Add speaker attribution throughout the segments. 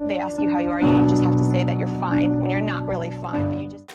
Speaker 1: They ask you how you are, you just have to say that you're fine when you're not really fine, but you just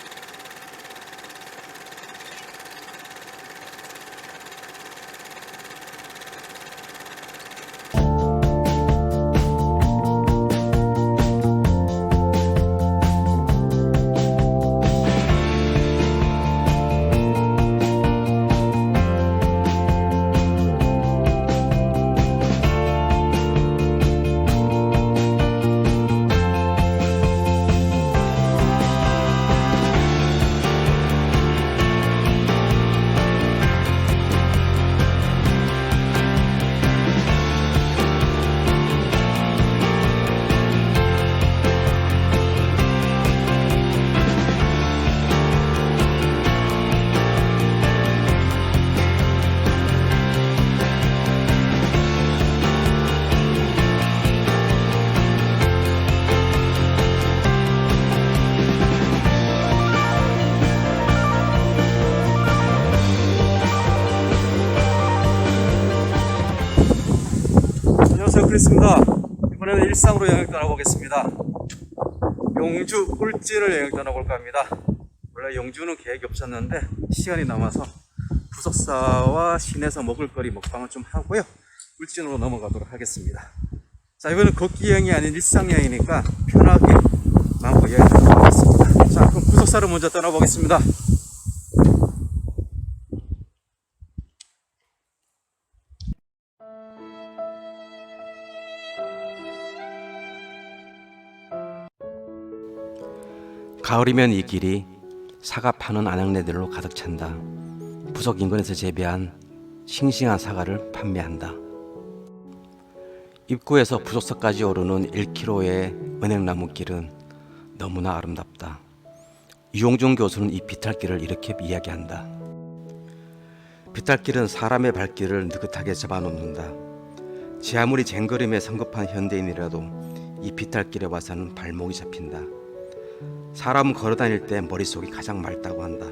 Speaker 2: 일상으로 여행 떠나보겠습니다. 용주 꿀진을 여행 떠나볼까 합니다. 원래 용주는 계획이 없었는데 시간이 남아서 부석사와 시내에서 먹을거리 먹방을 좀 하고요. 꿀진으로 넘어가도록 하겠습니다. 자 이번은 걷기 여행이 아닌 일상 여행이니까 편하게 마음껏 여행 떠나보겠습니다. 자 그럼 부석사를 먼저 떠나보겠습니다. 가을이면 이 길이 사과 파는 안양네들로 가득 찬다. 부석 인근에서 재배한 싱싱한 사과를 판매한다. 입구에서 부석서까지 오르는 1km의 은행나무 길은 너무나 아름답다. 이용종 교수는 이 비탈길을 이렇게 이야기한다. 비탈길은 사람의 발길을 느긋하게 잡아놓는다. 제 아무리 쟁거림에 성급한 현대인이라도 이 비탈길에 와서는 발목이 잡힌다. 사람 걸어다닐 때 머릿속이 가장 맑다고 한다.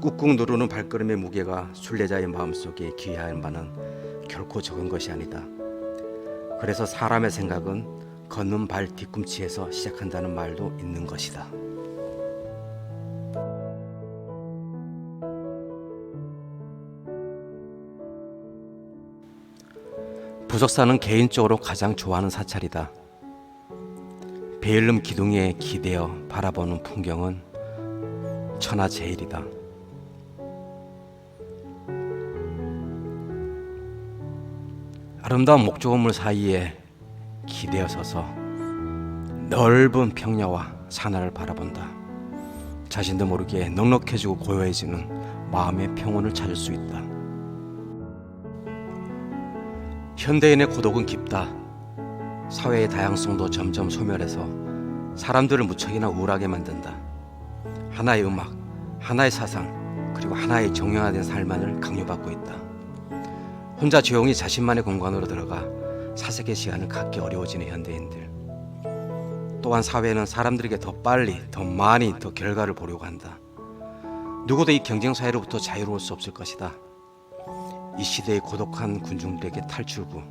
Speaker 2: 꾹꾹 누르는 발걸음의 무게가 순례자의 마음속에 기여할 만한 결코 적은 것이 아니다. 그래서 사람의 생각은 걷는 발 뒤꿈치에서 시작한다는 말도 있는 것이다. 부석사는 개인적으로 가장 좋아하는 사찰이다. 베일름 기둥에 기대어 바라보는 풍경은 천하제일이다. 아름다운 목조건물 사이에 기대어 서서 넓은 평야와 산하를 바라본다. 자신도 모르게 넉넉해지고 고요해지는 마음의 평온을 찾을 수 있다. 현대인의 고독은 깊다. 사회의 다양성도 점점 소멸해서 사람들을 무척이나 우울하게 만든다. 하나의 음악, 하나의 사상, 그리고 하나의 정형화된 삶만을 강요받고 있다. 혼자 조용히 자신만의 공간으로 들어가 사색의 시간을 갖기 어려워지는 현대인들. 또한 사회는 사람들에게 더 빨리, 더 많이, 더 결과를 보려고 한다. 누구도 이 경쟁 사회로부터 자유로울 수 없을 것이다. 이 시대의 고독한 군중들에게 탈출구,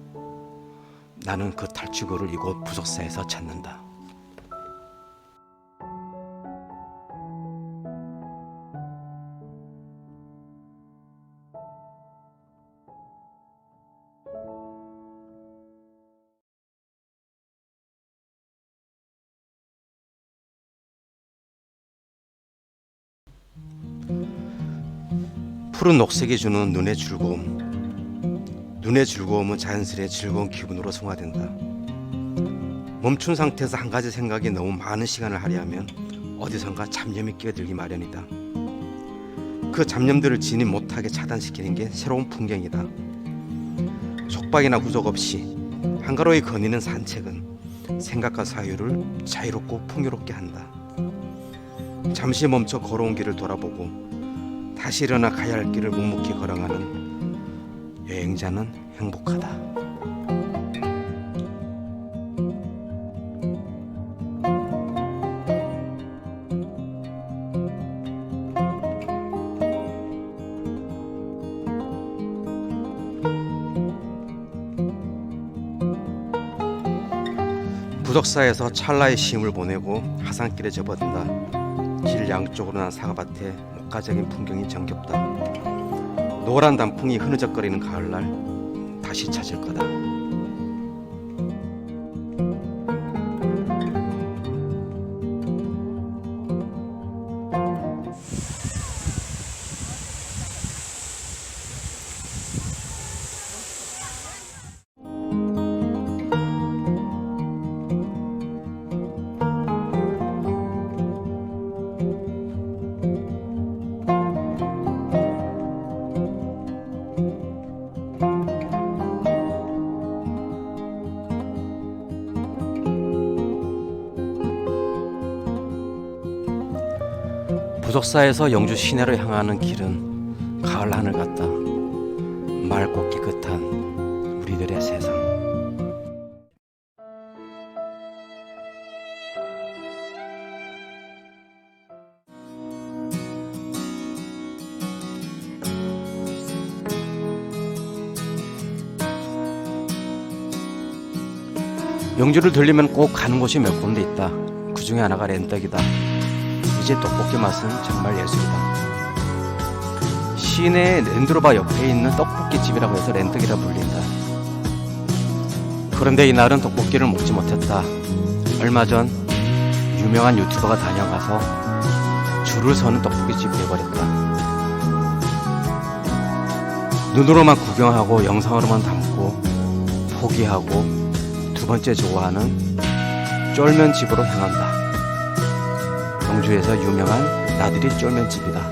Speaker 2: 나는 그 탈취구를 이곳 부석사에서 찾는다. 푸른 녹색이 주는 눈의 즐거움, 눈의 즐거움은 자연스레 즐거운 기분으로 승화된다. 멈춘 상태에서 한 가지 생각이 너무 많은 시간을 할애하면 어디선가 잡념이 끼어들기 마련이다. 그 잡념들을 진입 못하게 차단시키는 게 새로운 풍경이다. 속박이나 구속 없이 한가로이 거니는 산책은 생각과 사유를 자유롭고 풍요롭게 한다. 잠시 멈춰 걸어온 길을 돌아보고 다시 일어나 가야 할 길을 묵묵히 걸어가는 여행자는 행복하다. 부석사에서 찰나의 시을 보내고 하산길에 접어든다. 길 양쪽으로 난 사과밭에 목가적인 풍경이 정겹다. 노란 단풍이 흐느적거리는 가을날 다시 찾을 거다. 부석사에서 영주 시내로 향하는 길은 가을 하늘 같다. 맑고 깨끗한 우리들의 세상. 영주를 들리면 꼭 가는 곳이 몇 군데 있다. 그 중에 하나가 렌떡이다. 이제 떡볶이 맛은 정말 예술이다. 시내 랜드로바 옆에 있는 떡볶이 집이라고 해서 랜떡이라 불린다. 그런데 이날은 떡볶이를 먹지 못했다. 얼마 전 유명한 유튜버가 다녀가서 줄을 서는 떡볶이 집이 되버렸다. 눈으로만 구경하고 영상으로만 담고 포기하고 두 번째 좋아하는 쫄면 집으로 향한다. 광주에서 유명한 나들이 쫄면집이다.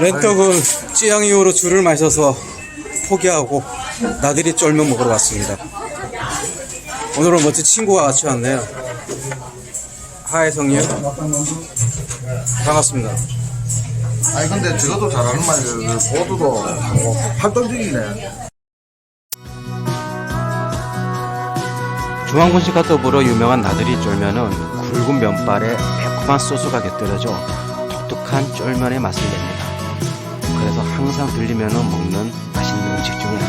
Speaker 2: 렌터은 찌양이호로 줄을 마셔서 포기하고 나들이 쫄면 먹으러 왔습니다. 오늘은 멋진 친구가 같이 왔네요. 하이성님 반갑습니다.
Speaker 3: 아니 근데 저도 잘하는 말이에요. 그 보드도 고 활동적이네.
Speaker 2: 중앙군식과 더불어 유명한 나들이 쫄면은 굵은 면발에 매콤한 소스가 곁들여져 독특한 쫄면의 맛을 냅니다. 그래서 항상 들리면은 먹는 맛있는 음식 중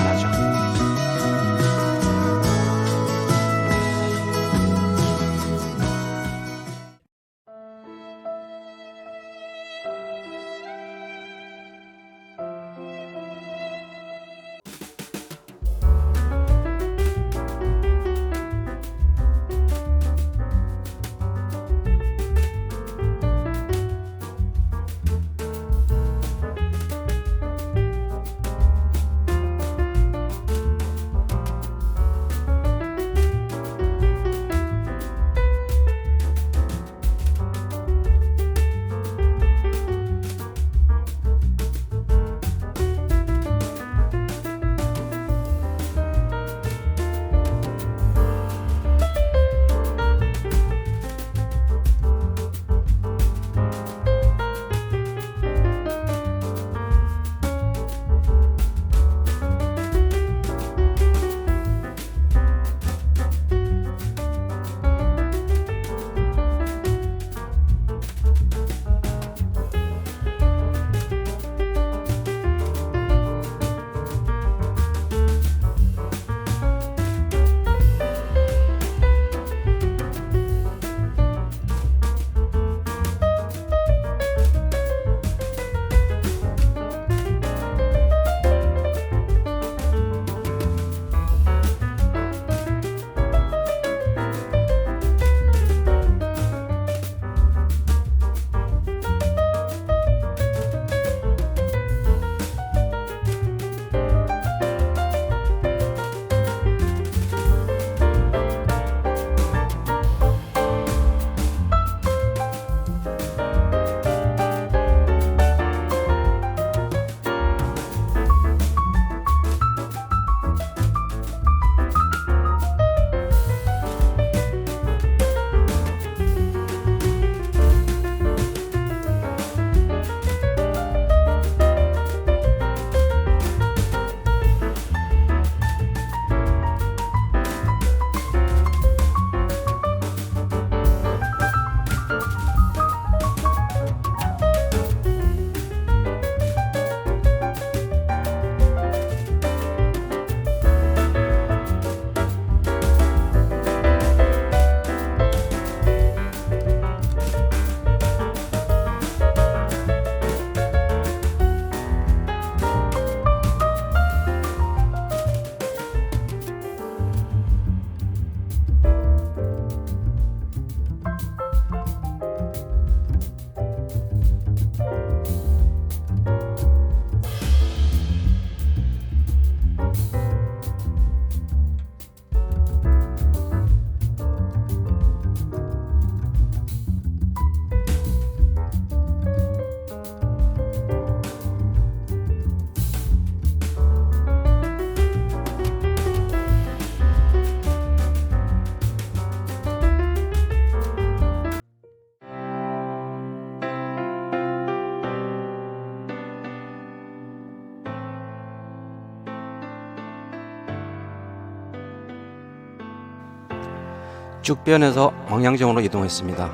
Speaker 2: 북쪽변에서 왕양정으로 이동했습니다.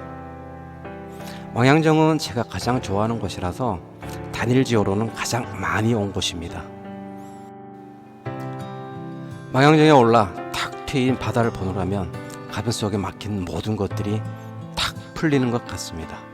Speaker 2: 왕양정은 제가 가장 좋아하는 곳이라서 단일지호로는 가장 많이 온 곳입니다. 왕양정에 올라 탁 트인 바다를 보느라면 가변 속에 막힌 모든 것들이 탁 풀리는 것 같습니다.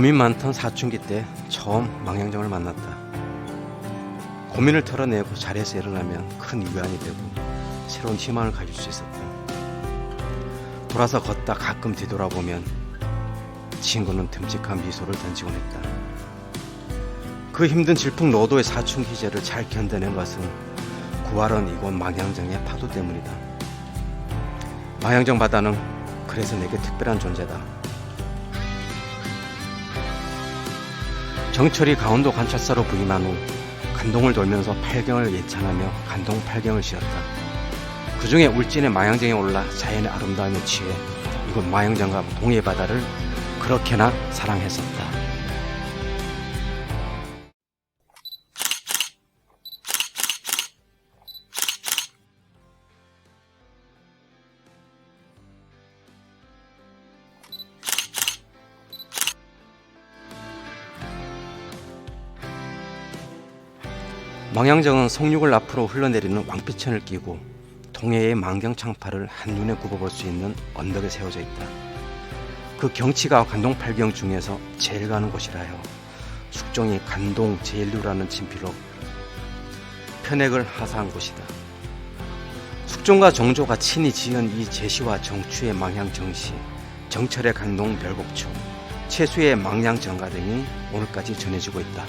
Speaker 2: 고민 많던 사춘기 때 처음 망향정을 만났다. 고민을 털어내고 자리에서 일어나면 큰 위안이 되고 새로운 희망을 가질 수 있었다. 돌아서 걷다 가끔 뒤돌아보면 친구는 듬직한 미소를 던지곤 했다. 그 힘든 질풍 노도의 사춘기 제를잘 견뎌낸 것은 구하런 이곳 망향정의 파도 때문이다. 망향정 바다는 그래서 내게 특별한 존재다. 경철이 강원도 관찰사로 부임한 후 간동을 돌면서 팔경을 예찬하며 간동 팔경을 지었다. 그 중에 울진의 마양정에 올라 자연의 아름다움에 취해 이곳 마양정과 동해 바다를 그렇게나 사랑했었다. 망양정은 성육을 앞으로 흘러내리는 왕피천을 끼고 동해의 망경창파를 한눈에 굽어볼 수 있는 언덕에 세워져 있다. 그 경치가 관동팔경 중에서 제일 가는 곳이라 요 숙종이 관동 제일류라는 친필로 편액을 하사한 곳이다. 숙종과 정조가 친히 지은 이 제시와 정추의 망향정시, 정철의 관동 별곡초, 최수의 망향정가 등이 오늘까지 전해지고 있다.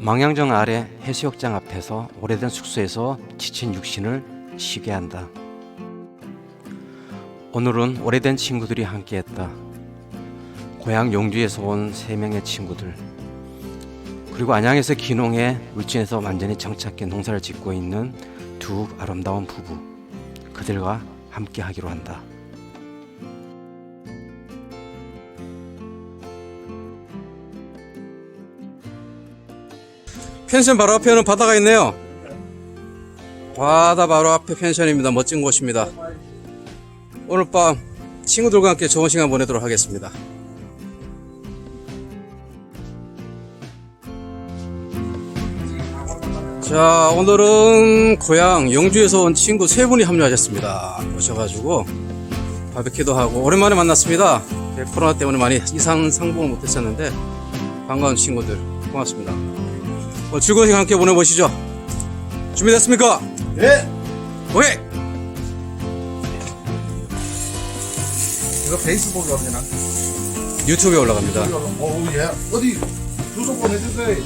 Speaker 2: 망향정 아래 해수욕장 앞에서 오래된 숙소에서 지친 육신을 쉬게 한다. 오늘은 오래된 친구들이 함께했다. 고향 용주에서 온 세 명의 친구들 그리고 안양에서 기농해 울진에서 완전히 정착해 농사를 짓고 있는 두 아름다운 부부 그들과 함께하기로 한다. 펜션 바로 앞에는 바다가 있네요. 바다 바로 앞에 펜션입니다. 멋진 곳입니다. 오늘 밤 친구들과 함께 좋은 시간 보내도록 하겠습니다. 자, 오늘은 고향 영주에서 온 친구 세 분이 합류하셨습니다. 오셔가지고 바베큐도 하고 오랜만에 만났습니다. 네, 코로나 때문에 많이 이상 상봉 을 못했었는데 반가운 친구들 고맙습니다. 뭐 어, 즐거운 시간 함께 보내보시죠. 준비됐습니까? 네. 오케이.
Speaker 4: 이거 페이스북에 올리나?
Speaker 2: 유튜브에 올라갑니다. 오, 어, 어,
Speaker 4: 예. 어디 주소 보내주세요.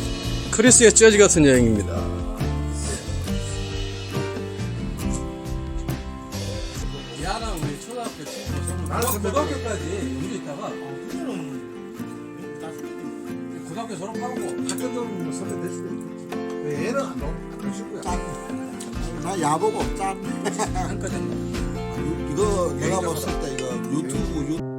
Speaker 2: 크리스의 재즈 같은 여행입니다.
Speaker 5: 야랑 우리 초등학교 친구 저는 고등학교까지 연주 있다가 고등학교 졸업하고 학교적으로 선배될 수도 있겠지. 왜 애는 안 나오는 그 친구야.
Speaker 4: 나 야보고 짠. 한꺼 그러니까 이거 내가 봤을 때 이거 유튜브 유...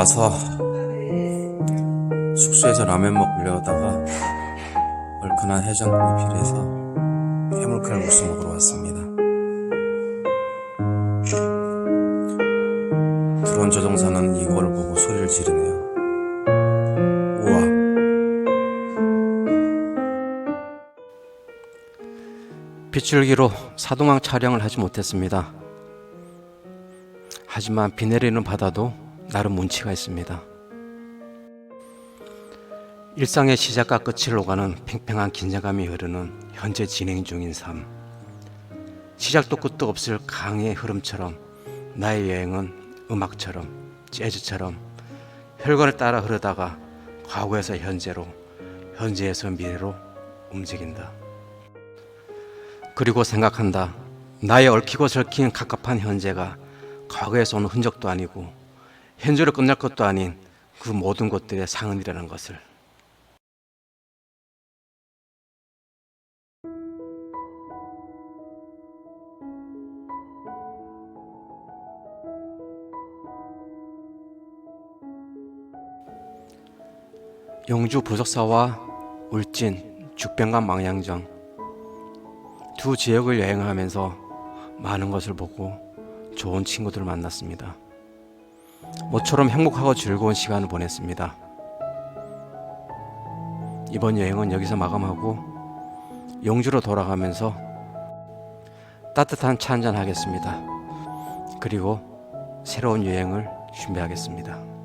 Speaker 2: 와서 숙소에서 라면 먹으려다가 얼큰한 해장국이 필요해서 해물칼국수 먹으러 왔습니다. 드론 조종사는 이걸 보고 소리를 지르네요. 우와. 빗줄기로 사동항 촬영을 하지 못했습니다. 하지만 비 내리는 바다도 나름 운치가 있습니다. 일상의 시작과 끝을 오가는 팽팽한 긴장감이 흐르는 현재 진행 중인 삶. 시작도 끝도 없을 강의 흐름처럼 나의 여행은 음악처럼 재즈처럼 혈관을 따라 흐르다가 과거에서 현재로 현재에서 미래로 움직인다. 그리고 생각한다. 나의 얽히고 설킨 갑갑한 현재가 과거에서 오 흔적도 아니고 현재로 끝날 것도 아닌 그 모든 것들의 상흔이라는 것을 영주 부석사와 울진, 죽병과 망양정 두 지역을 여행하면서 많은 것을 보고 좋은 친구들을 만났습니다. 모처럼 행복하고 즐거운 시간을 보냈습니다. 이번 여행은 여기서 마감하고 영주로 돌아가면서 따뜻한 차 한잔 하겠습니다. 그리고 새로운 여행을 준비하겠습니다.